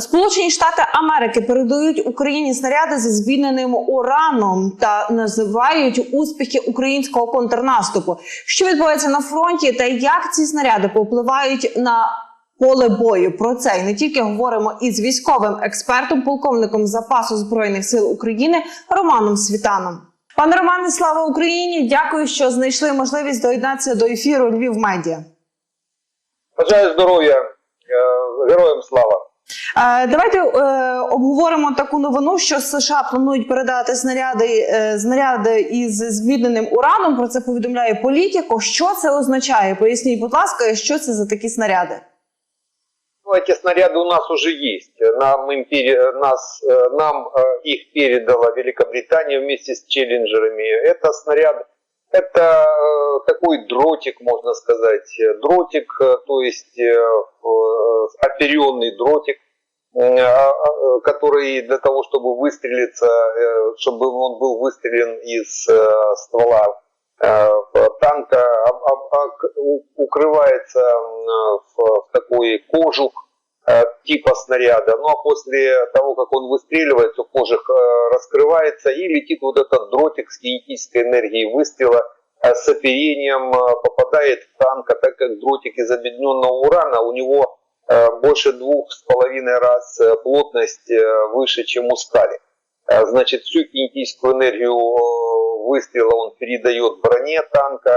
Сполучені Штати Америки передають Україні снаряди зі зміненим ураном та називають успіхи українського контрнаступу. Що відбувається на фронті, та як ці снаряди повпливають на поле бою? Про це і не тільки говоримо із військовим експертом, полковником запасу збройних сил України Романом Світаном. Пане Романе, слава Україні! Дякую, що знайшли можливість доєднатися до ефіру Львів Медіа. Бажаю здоров'я, е, героям слава. Е, Давайте е, обговоримо таку новину, що США планують передати снаряди, е, снаряди із зміненим ураном. Про це повідомляє політико. Що це означає? Поясніть, будь ласка, що це за такі снаряди? Ну, эти снаряды у нас уже есть. Нам, им пере- нас, э, нам э, их передала Великобритания вместе с челленджерами. Это снаряд, это э, такой дротик, можно сказать. Дротик, э, то есть э, э, оперенный дротик, э, а, который для того, чтобы выстрелиться, э, чтобы он был выстрелен из э, ствола э, танка, укрывается в, такой кожух э, типа снаряда. Ну а после того, как он выстреливается, кожух э, раскрывается и летит вот этот дротик с кинетической энергией выстрела э, с оперением, э, попадает в танк, а так как дротик из объединенного урана, у него э, больше двух с половиной раз э, плотность э, выше, чем у стали. Э, Значит, всю кинетическую энергию э, выстрела он передает броне танка,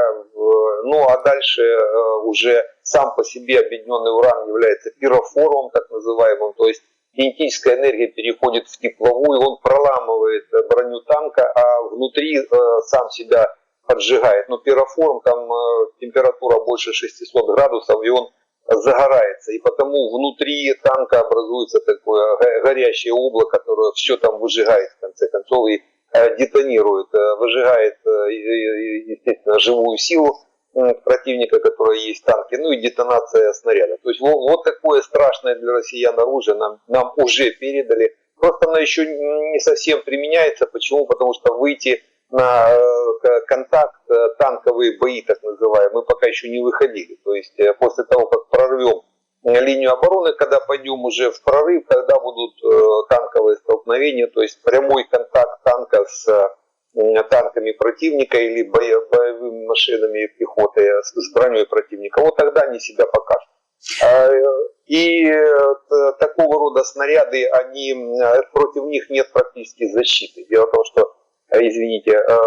ну а дальше э, уже сам по себе объединенный уран является пирофором, так называемым, то есть кинетическая энергия переходит в тепловую, он проламывает э, броню танка, а внутри э, сам себя поджигает. Но пироформ, там э, температура больше 600 градусов, и он загорается. И потому внутри танка образуется такое го- горящее облако, которое все там выжигает в конце концов и детонирует, выжигает, естественно, живую силу противника, которая есть в танке, ну и детонация снаряда. То есть вот, вот такое страшное для россиян оружие нам, нам уже передали. Просто оно еще не совсем применяется. Почему? Потому что выйти на э, контакт, э, танковые бои, так называемые, мы пока еще не выходили. То есть э, после того, как прорвем э, линию обороны, когда пойдем уже в прорыв, когда будут э, танковые столкновения, то есть прямой контакт танка с э, танками противника или бое- боевыми машинами пехоты с с броней противника, вот тогда они себя покажут. А, э, И э, такого рода снаряды, они, э, против них нет практически защиты. Дело в том, что, э, извините, э,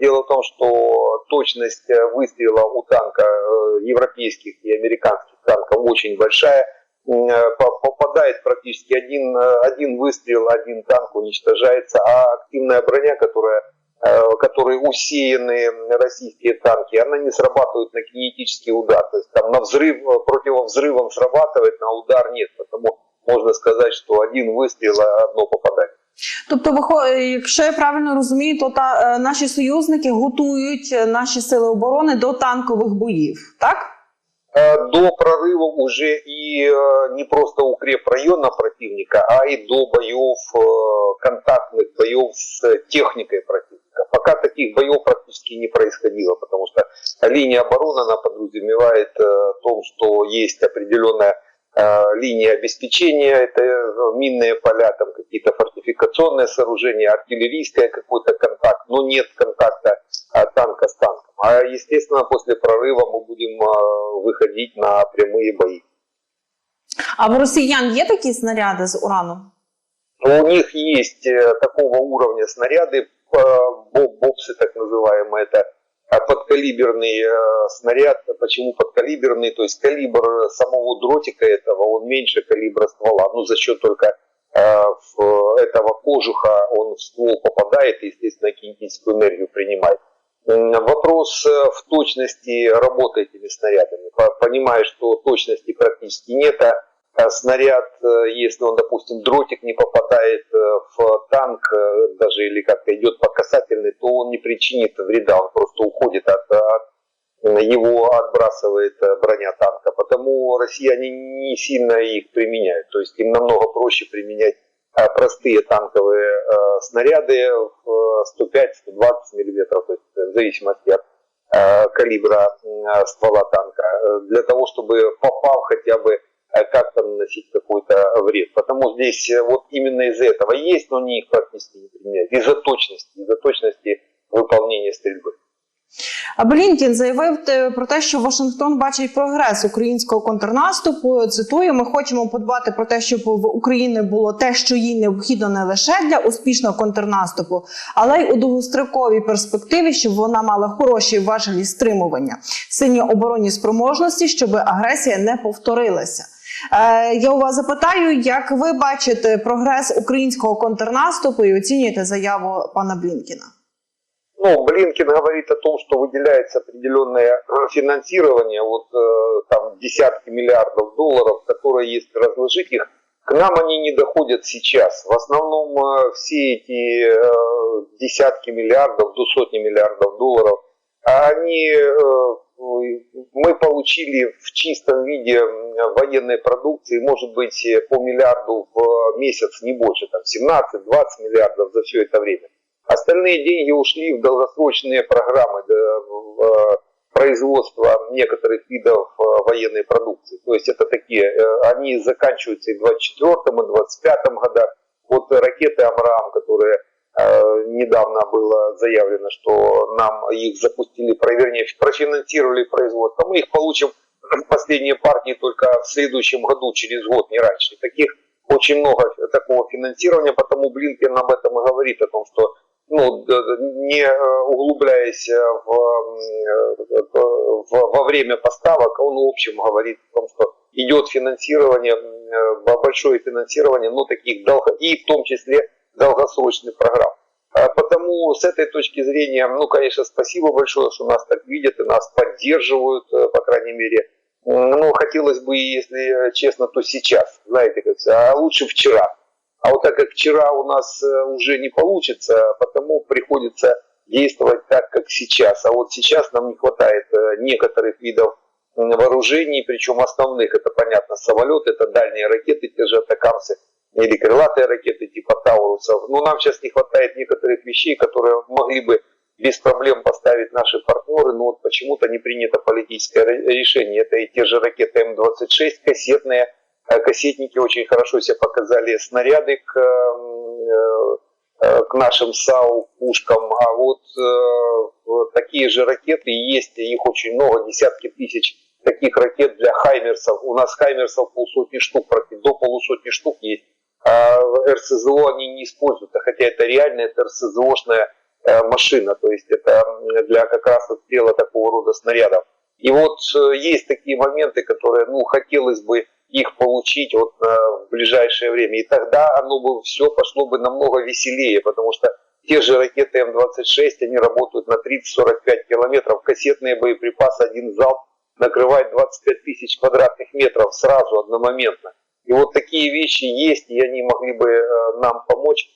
дело в том, что точность э, выстрела у танка э, европейских и американских танков очень большая. М, э, по- Попадает практически один, э, один выстрел, один танк уничтожается, а активная броня, которая э, которой усеяны российские танки, она не срабатывает на кинетический удар. То есть там на взрыв, э, противовзрывом срабатывает, на удар нет. Потому можно сказать, что один выстрел, а одно попадание. Тобто, вихо- е, якщо я правильно розумію, то та е, наші союзники готують е, наші сили оборони до танкових боїв, так? Э, До прорыва уже и э, не просто укреп района противника, а и до боев, э, контактных боев с техникой противника. Пока таких боев практически не происходило, потому что линия обороны, она подразумевает э, том, что есть определенная линия обеспечения, это минные поля, там какие-то фортификационные сооружения, артиллерийская какой-то контакт, но нет контакта танка с танком. А естественно после прорыва мы будем э, выходить на прямые бои. А в росіян є такі снаряди з ураном? Но у них есть э, такого уровня снаряды, э, боб- бобсы так называемые, это э, подкалиберный э, снаряд. Почему подкалиберный? То есть калибр самого дротика этого, он меньше калибра ствола. Ну, за счет только э, в- этого кожуха он в ствол попадает и, естественно, кинетическую энергию принимает. Вопрос э, в точности работы этими снарядами. По- Понимая, что точности практически нет, а а снаряд, э, если он, допустим, дротик не попадает э, в танк, даже или как-то идет по касательной, то он не причинит вреда, он просто уходит от, от его отбрасывает броня танка. Потому россияне не сильно их применяют. То есть им намного проще применять простые танковые э, снаряды в 105-120 миллиметров, то есть в зависимости от э, калибра э, ствола танка, э, для того, чтобы попав хотя бы э, как-то наносить какой-то вред. Потому здесь э, вот именно из-за этого есть, но не их практически не применяют. Из-за точности, из-за точности выполнения стрельбы. Блінкін заявив про те, що Вашингтон бачить прогрес українського контрнаступу. Цитую: ми хочемо подбати про те, щоб в Україні було те, що їй необхідно не лише для успішного контрнаступу, але й у довгостроковій перспективі, щоб вона мала хороші важелі стримування, сильні оборонні спроможності, щоб агресія не повторилася. Е, я у вас запитаю, як ви бачите прогрес українського контрнаступу і оцінюєте заяву пана Блінкіна? Ну, Блинкин говорит о том, что выделяется определенное э, финансирование, вот э, там десятки миллиардов долларов, которые есть разложить их. К нам они не доходят сейчас. В основном э, все эти э, десятки миллиардов до сотни миллиардов долларов, они э, мы получили в чистом виде военной продукции, может быть, э, по миллиарду в месяц, не больше, там 17-20 миллиардов за все это время. Остальные деньги ушли в долгосрочные программы э, производство некоторых видов э, военной продукции. То есть это такие, э, они заканчиваются и в 24 и 25 годах. Вот ракеты «Амрам», которые недавно было заявлено, что нам их запустили, вернее, профинансировали производство. Мы их получим последние партии только в следующем году, через год, не раньше. Таких очень много такого финансирования, потому Блинкен об этом и говорит, о том, что ну, не э, углубляясь э, в, э, в- во время поставок, он в общем говорит о том, что идет финансирование, большое финансирование, ну, таких долго, и в том числе долгосрочных программ. А Потому с этой точки зрения, ну, конечно, спасибо большое, что нас так видят и нас поддерживают, по крайней мере. М, Ну, хотелось бы, если честно, то сейчас, знаете, как а лучше вчера. А вот так как вчера у нас э, уже не получится, потому приходится действовать так, как сейчас. А вот сейчас нам не хватает э, некоторых видов вооружений, причем основных, это понятно, самолеты, это дальние ракеты, те же атакамсы, или крылатые ракеты типа Таурусов. Но нам сейчас не хватает некоторых вещей, которые могли бы без проблем поставить наши партнеры, но вот почему-то не принято политическое ре- решение. Это и те же ракеты М-26, кассетные, кассетники очень хорошо себя показали, снаряды к, э, э, к нашим САУ пушкам, а вот э, такие же ракеты есть, их очень много, десятки тысяч таких ракет для Хаймерсов. У нас Хаймерсов полсотни штук, практически до полусотни штук есть. А РСЗО они не используются, хотя это реально это РСЗОшная машина, то есть это для как раз отстрела такого рода снарядов. И вот есть такие моменты, которые, ну, хотелось бы их получить вот э, в ближайшее время. И тогда оно бы все пошло бы намного веселее, потому что те же ракеты М-26, они работают на 30-45 километров, кассетные боеприпасы, один залп накрывает 25 тысяч квадратных метров сразу, одномоментно. И вот такие вещи есть, и они могли бы э, нам помочь,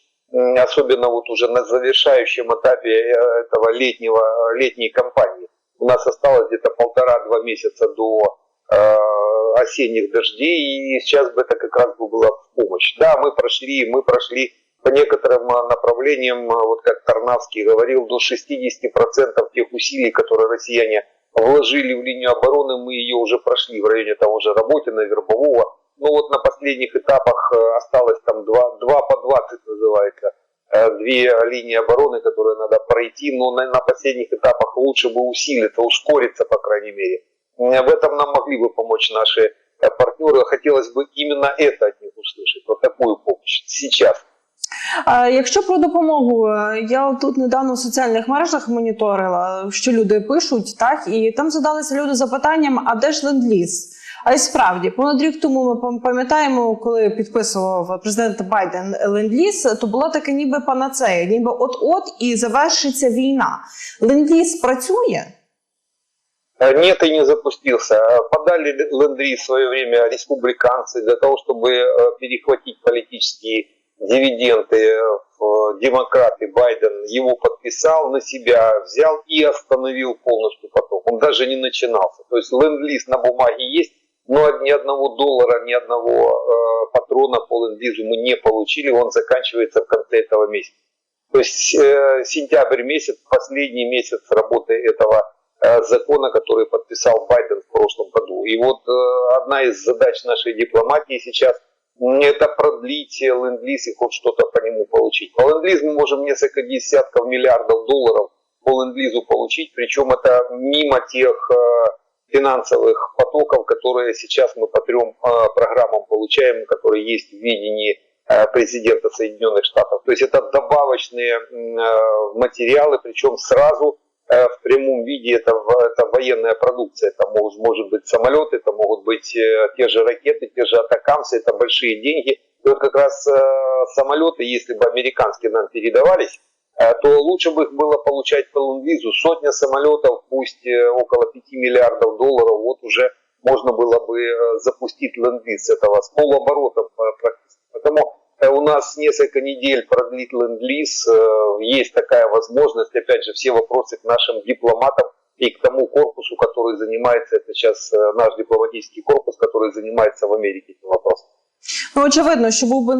особенно вот уже на завершающем этапе э, этого летнего, летней кампании. У нас осталось где-то полтора-два месяца до осенних дождей, и сейчас бы это как раз бы было в помощь. Да, мы прошли, мы прошли по некоторым э, направлениям, э, вот как Тарнавский говорил, до 60% тех усилий, которые россияне вложили в линию обороны, мы ее уже прошли в районе того же Работина, Вербового. Но вот на последних этапах э, осталось там 2, 2 по 20 называется, э, две линии обороны, которые надо пройти, но на, на последних этапах лучше бы усилиться, ускориться, по крайней мере. Э, В этом нам могли бы помочь наши э, партнеры. Хотелось бы именно это от них услышать, вот такую помощь сейчас. А якщо про допомогу, е, я тут недавно в соціальних мережах моніторила, що люди пишуть, так і там задалися люди запитанням: а де ж ленд-ліз? А й справді, понад рік тому ми пам- пам'ятаємо, коли підписував президент Байден ленд-ліз, то була така ніби панацея, ніби от-от і завершиться війна. Ленд-ліз працює? Э, Нет, и не запустился. Э, Подали ленд в свое время республиканцы для того, чтобы э, перехватить политические дивиденды. в- Демократы Байден его подписал на себя, взял и остановил полностью поток. Он даже не начинался. То есть ленд на бумаге есть, но ни одного доллара, ни одного патрона по ленд мы не получили. Он заканчивается в конце этого месяца. То есть сентябрь месяц, последний месяц работы этого закона, который подписал Байден в прошлом году. И вот одна из задач нашей дипломатии сейчас это продлить ленд-лиз и хоть что-то по нему получить. По ленд мы можем несколько десятков миллиардов долларов по ленд-лизу получить, причем это мимо тех финансовых потоков, которые сейчас мы по трем программам получаем, которые есть в видении президента Соединенных Штатов. То есть это добавочные материалы, причем сразу Э, в прямом виде это, это военная продукция. Это может, может быть самолеты, это могут быть э, те же ракеты, те же атакамсы, это большие деньги. И вот как раз э, самолеты, если бы американские нам передавались, то лучше бы их было получать по лундвизу. Сотня самолетов, пусть около 5 миллиардов долларов, вот уже можно было бы запустить ленд-лиз этого с полуоборота практически. Поэтому Э, у нас несколько недель продлит ленд-лиз, э, есть такая возможность, опять же, все вопросы к нашим дипломатам и к тому корпусу, который занимается, это сейчас э, наш дипломатический корпус, который занимается в Америке этим вопросом. Ну, очевидно, що був би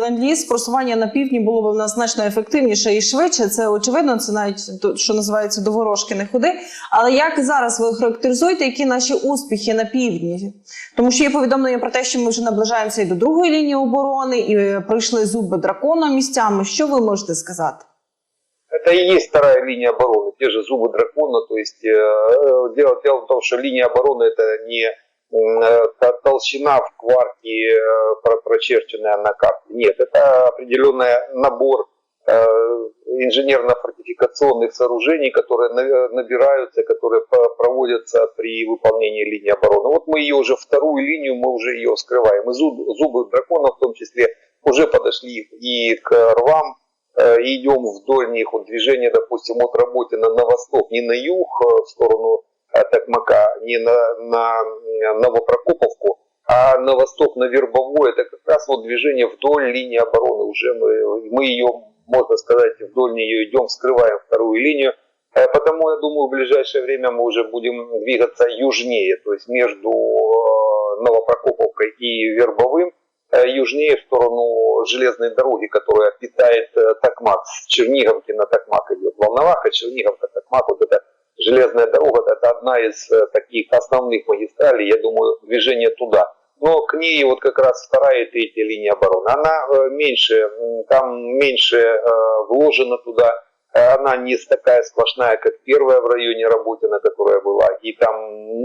ленд-ліз, просування на півдні було б в нас значно ефективніше і швидше. Це очевидно, це навіть що називається до ворожки не ходи. Але як зараз ви характеризуєте, які наші успіхи на півдні? Тому що є повідомлення про те, що ми вже наближаємося і до другої лінії оборони, і пройшли зуби дракона місцями. Що ви можете сказати? Это и есть вторая линия обороны, те же зубы дракона. То есть э, дело, дело в том, что линия обороны это не Э, толщина в кварте э, прочерченная на карте. Нет, это определенный набор э, инженерно-фортификационных сооружений, которые набираются, которые проводятся при выполнении линии обороны. Вот мы ее уже, вторую линию, мы уже ее вскрываем. И зубы дракона в том числе уже подошли и к рвам, и идем вдоль них, вот движение, допустим, от Работина на восток, не на юг, в сторону Токмака, не на, на Новопрокоповку, а на восток, на Вербовой, это как раз вот движение вдоль линии обороны. Уже мы, мы ее, можно сказать, вдоль нее идем, скрываем вторую линию. Э, потому, я думаю, в ближайшее время мы уже будем двигаться южнее, то есть между э, Новопрокоповкой и Вербовым, э, южнее в сторону железной дороги, которая питает Токмак. С Черниговки на Токмак идет Волноваха, Черниговка, Токмак, вот это железная дорога – это одна из э, таких основных магистралей, я думаю, движение туда. Но к ней вот как раз вторая и третья линия обороны. Она э, меньше, там меньше э, вложено туда, она не такая сплошная, как первая в районе Работина, которая была, и там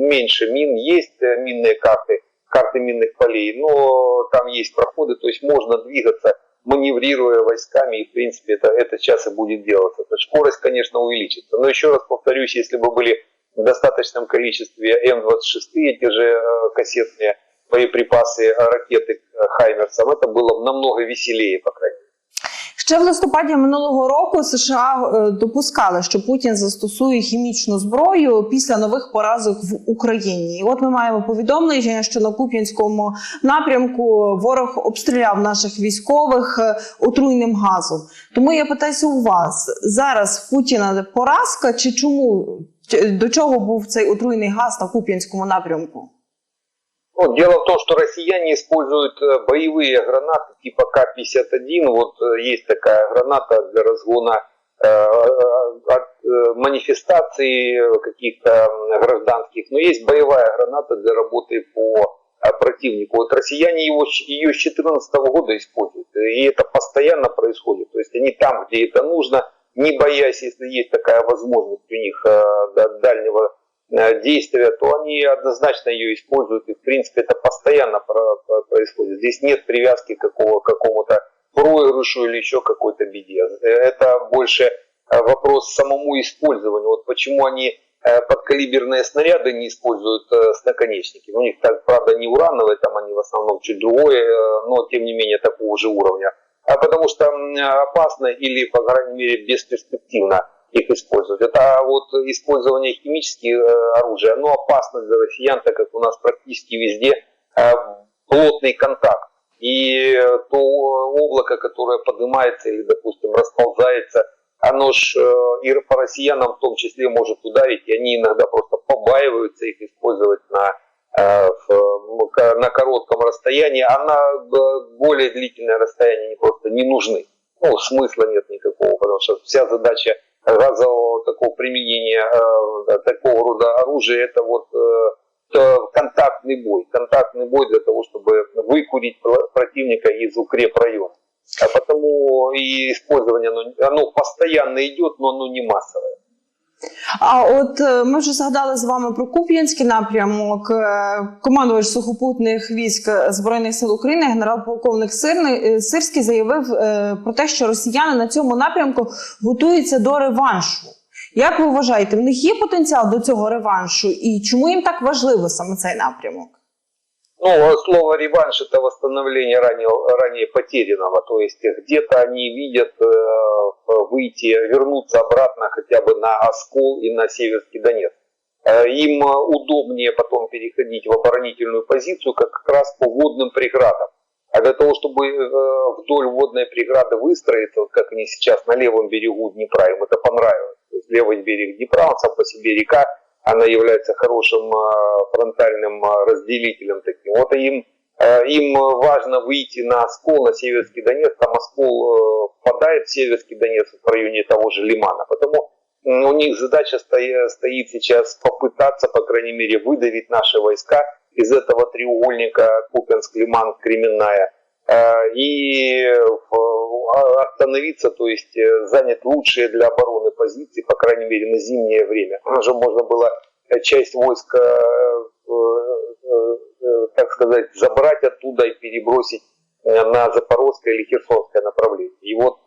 меньше мин, есть минные карты, карты минных полей, но там есть проходы, то есть можно двигаться маневрируя войсками, и в принципе это, это сейчас и будет делаться. Есть скорость, конечно, увеличится. Но еще раз повторюсь, если бы были в достаточном количестве М-26, эти же э, кассетные боеприпасы, ракеты Хаймерсом, это было бы намного веселее, по крайней мере. Ще в листопаді минулого року США е, допускали, що Путін застосує хімічну зброю після нових поразок в Україні. І от ми маємо повідомлення, що на Куп'янському напрямку ворог обстріляв наших військових е, отруйним газом. Тому я питаюся у вас зараз Путіна поразка, чи чому до чого був цей отруйний газ на Куп'янському напрямку? Ну, дело в том, что россияне используют э, боевые гранаты типа К-51. Вот э, есть такая граната для разгона э, э, манифестаций каких-то гражданских, но есть боевая граната для работы по противнику. Вот россияне его, ее с 2014 года используют, и это постоянно происходит. То есть они там, где это нужно, не боясь, если есть такая возможность у них дальнего Э, действия, то они однозначно ее используют. И в принципе это постоянно происходит. Здесь нет привязки к какому-то проигрышу или еще какой-то беде. Это больше э, вопрос самому использованию. Вот почему они э, подкалиберные снаряды не используют с наконечниками. У них, так, правда, не урановые, там они в основном чуть другое, но тем не менее такого же уровня. А потому что опасно или, по крайней мере, бесперспективно их использовать. Это вот использование химических э, оружий, оно опасно для россиян, так как у нас практически везде э, плотный контакт. И то облако, которое поднимается или, допустим, расползается, оно ж э, и по россиянам в том числе может ударить, и они иногда просто побаиваются их использовать на, на коротком расстоянии, а на более длительное расстояние они просто не нужны. Ну, смысла нет никакого, потому что вся задача газового такого применения э, такого рода оружия, это вот э, контактный бой. Контактный бой для того, чтобы выкурить противника из укрепрайона. А потому и использование, оно, оно постоянно идет, но оно не массовое. А от е, ми вже згадали з вами про Куп'янський напрямок. Е, Командувач сухопутних військ збройних сил України, генерал-полковник е, Сирський заявив про те, що росіяни на цьому напрямку готуються до реваншу. Як ви вважаєте, в них є потенціал до цього реваншу, і чому їм так важливо саме цей напрямок? Ну, слово реванш это восстановление ранее, ранее потерянного. То есть где-то они видят э, выйти, вернуться обратно хотя бы на Оскол и на Северский Донец. Э, им удобнее потом переходить в оборонительную позицию как раз по водным преградам. А для того, чтобы э, вдоль водной преграды выстроиться, вот как они сейчас на левом берегу Днепра, им это понравилось. То есть левый берег Днепра, он сам по себе река, она является хорошим фронтальным разделителем таким. Вот им, им важно выйти на Оскол, на Северский Донец, там Оскол впадает в Северский Донец в районе того же Лимана. Потому у них задача стоит сейчас попытаться, по крайней мере, выдавить наши войска из этого треугольника Купенск-Лиман, Кременная, и остановиться, то есть занять лучшие для обороны позиции, по крайней мере, на зимнее время. Уже можно было часть войска, так сказать, забрать оттуда и перебросить на Запорожское или Херсонское направление. И вот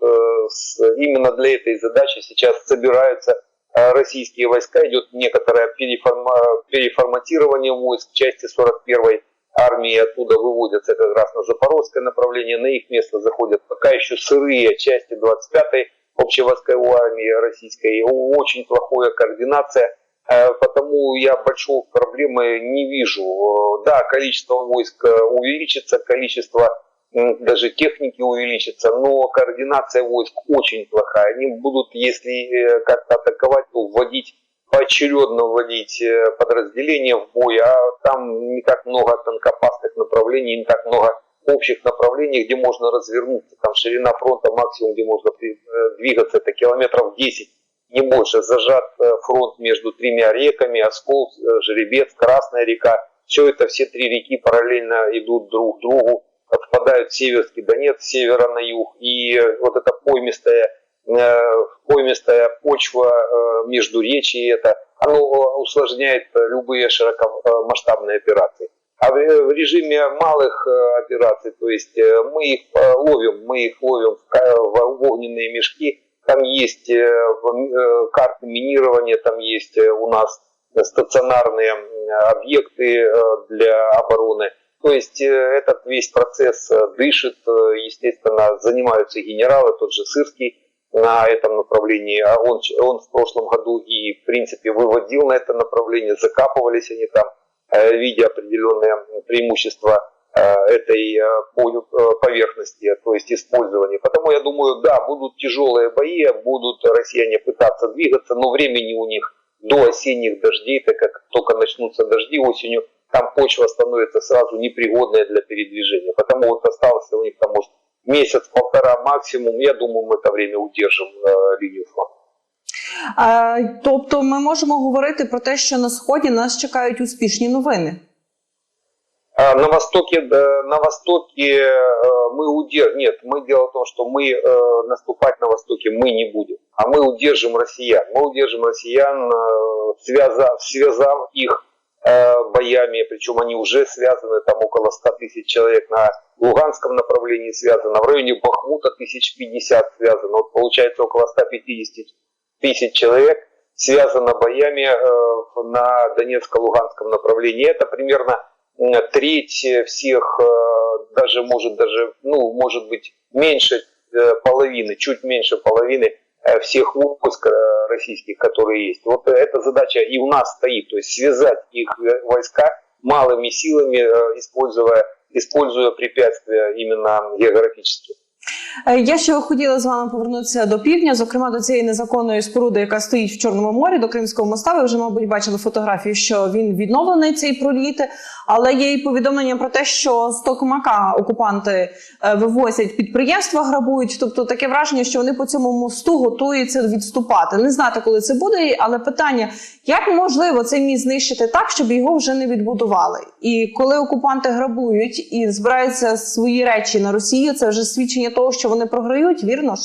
именно для этой задачи сейчас собираются российские войска, идет некоторое переформатирование войск части 41-й армии оттуда выводятся как раз на Запорожское направление, на их место заходят пока еще сырые части 25-й общевойсковой армии российской. Очень плохая координация, потому я большой проблемы не вижу. Да, количество войск увеличится, количество даже техники увеличится, но координация войск очень плохая. Они будут, если как-то атаковать, то вводить поочередно вводить подразделения в бой, а там не так много тонкопастных направлений, не так много общих направлений, где можно развернуться. Там ширина фронта максимум, где можно двигаться, это километров 10, не больше. Зажат фронт между тремя реками, Оскол, Жеребец, Красная река. Все это, все три реки параллельно идут друг к другу, впадают в Северский Донец, с севера на юг. И вот эта поймистая поймистая почва между речи, это оно усложняет любые широкомасштабные операции. А в режиме малых операций, то есть мы их ловим, мы их ловим в огненные мешки, там есть карты минирования, там есть у нас стационарные объекты для обороны. То есть этот весь процесс дышит, естественно, занимаются генералы, тот же Сырский, на этом направлении. А он, он в прошлом году и, в принципе, выводил на это направление, закапывались они там, видя определенные преимущества этой поверхности, то есть использования. Потому я думаю, да, будут тяжелые бои, будут россияне пытаться двигаться, но времени у них до осенних дождей, так как только начнутся дожди осенью, там почва становится сразу непригодная для передвижения. Потому вот осталось у них там, может, месяц-полтора максимум, я думаю, ми це время удержимо лінію фронту. А, тобто ми можемо говорити про те, що на сході нас чекають успішні новини. На востоке, на востоке мы удержим, нет, мы дело в том, что мы наступать на востоке мы не будем, а мы удержим россиян, мы удержим россиян, связав, связав их боями, причем они уже связаны, там около 100 тысяч человек на Луганском направлении связано, в районе Бахмута 1050 связано, вот получается около 150 тысяч человек связано боями на Донецко-Луганском направлении. Это примерно треть всех, даже может даже, ну, может быть, меньше половины, чуть меньше половины всех войск российских, которые есть. Вот эта задача и у нас стоит, то есть связать их войска малыми силами, используя, используя препятствия именно географические. Е, Я ще хотіла з вами повернутися до півдня, зокрема до цієї незаконної споруди, яка стоїть в Чорному морі до Кримського моста. Ви вже, мабуть, бачили фотографії, що він відновлений цей проліт, але є і повідомлення про те, що з Токмака окупанти е, вивозять підприємства, грабують. Тобто таке враження, що вони по цьому мосту готуються відступати. Не знати, коли це буде, але питання: як можливо цей міст знищити так, щоб його вже не відбудували? І коли окупанти грабують і збираються свої речі на Росію, це вже свідчення того, що вони програють, вірно ж?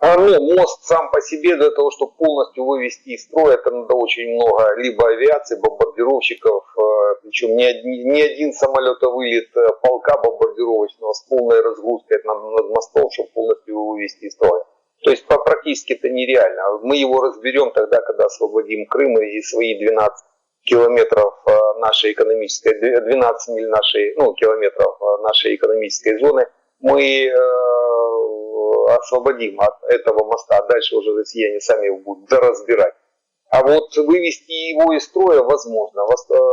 Ну, мост сам по себе для того, чтобы полностью вывести из строя, это надо очень много либо авиации, бомбардировщиков, э, причем не, одни- не один самолетовылет э, полка бомбардировочного с полной разгрузкой над, над мостом, чтобы полностью его вывести из строя. То есть практически это нереально. Мы его разберем тогда, когда освободим Крым и свои 12 километров э, нашей экономической, 12 миль нашей, ну, километров нашей экономической зоны мы э, освободим от этого моста, а дальше уже россияне сами его будут доразбирать. А вот вывести его из строя возможно.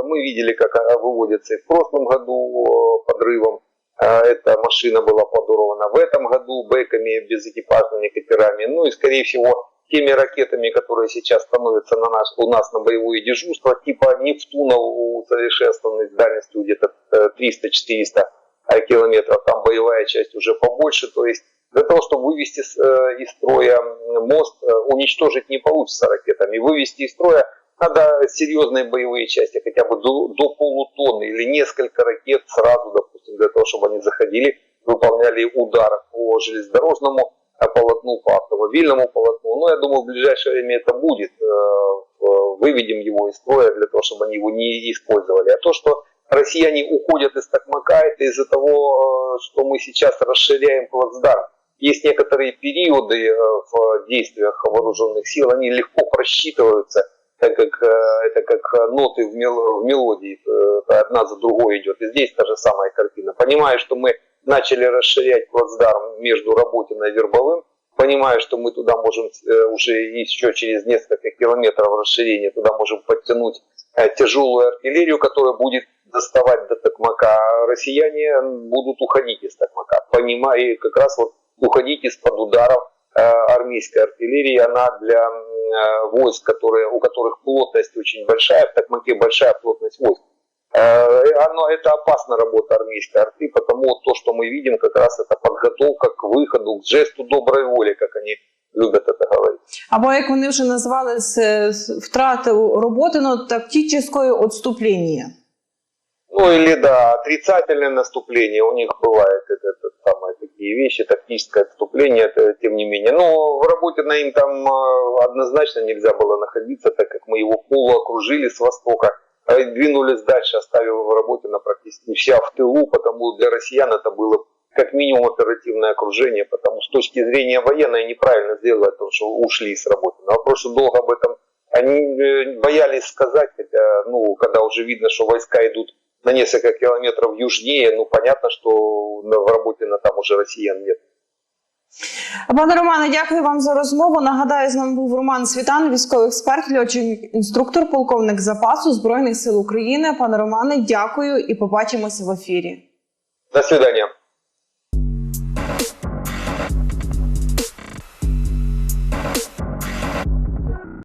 Мы видели, как выводится и в прошлом году э, подрывом. Э, Эта машина была подорвана в этом году бэками, безэкипажными катерами. Ну и, скорее всего, теми ракетами, которые сейчас становятся на наш, у нас на боевое дежурство, типа Нептуна усовершенствованный с дальностью где-то э, 300-400 э, километров, там боевая часть уже побольше, то есть для того, чтобы вывести э, из строя мост, э, уничтожить не получится ракетами. Вывести из строя надо серьезные боевые части, хотя бы до, до полутонны или несколько ракет сразу, допустим, для того, чтобы они заходили, выполняли удар по железнодорожному э, полотну, по автомобильному полотну. Но я думаю, в ближайшее время это будет. Э, э, Выведем его из строя для того, чтобы они его не использовали. А то, что россияне уходят из Токмака, это из-за того, э, что мы сейчас расширяем плацдарм. Есть некоторые периоды э, в действиях вооруженных сил, они легко просчитываются, так как э, это как ноты в, мел- в мелодии, одна за другой идет. И здесь та же самая картина. Понимая, что мы начали расширять плацдарм между Работиной и Вербовым, понимая, что мы туда можем уже еще через несколько километров расширения, туда можем подтянуть тяжелую артиллерию, которая будет доставать до Токмака. Россияне будут уходить из Токмака, понимая, как раз вот уходить из-под ударов э, армейской артиллерии. Она для э, войск, которые, у которых плотность очень большая, в Токмаке большая плотность войск. Э, Оно, это опасная работа армейской арты, потому то, что мы видим, как раз это подготовка к выходу, к жесту доброй воли, как они любят это говорить. Або як вони вже назвали втрати роботи, ну тактичне відступлення. Ну или да, отрицательное наступление, у них бывает это, это самое, такие вещи, тактическое отступление, это тем не менее. Но в работе на им там э, однозначно нельзя было находиться, так как мы его полуокружили с востока, а двинулись дальше, оставив в работе на практически вся в тылу, потому для россиян это было как минимум оперативное окружение, потому с точки зрения военной неправильно сделали то, что ушли с работы. На вопрос, что долго об этом они э, боялись сказать, хотя, ну, когда уже видно, что войска идут на несколько километров южнее, ну, понятно, что на- в работе на там уже россиян нет. Пане Романе, дякую вам за розмову. Нагадаю, з нами був Роман Світан, військовий експерт, льотчик, інструктор, полковник запасу Збройних сил України. Пане Романе, дякую і побачимося в ефірі. До свидания.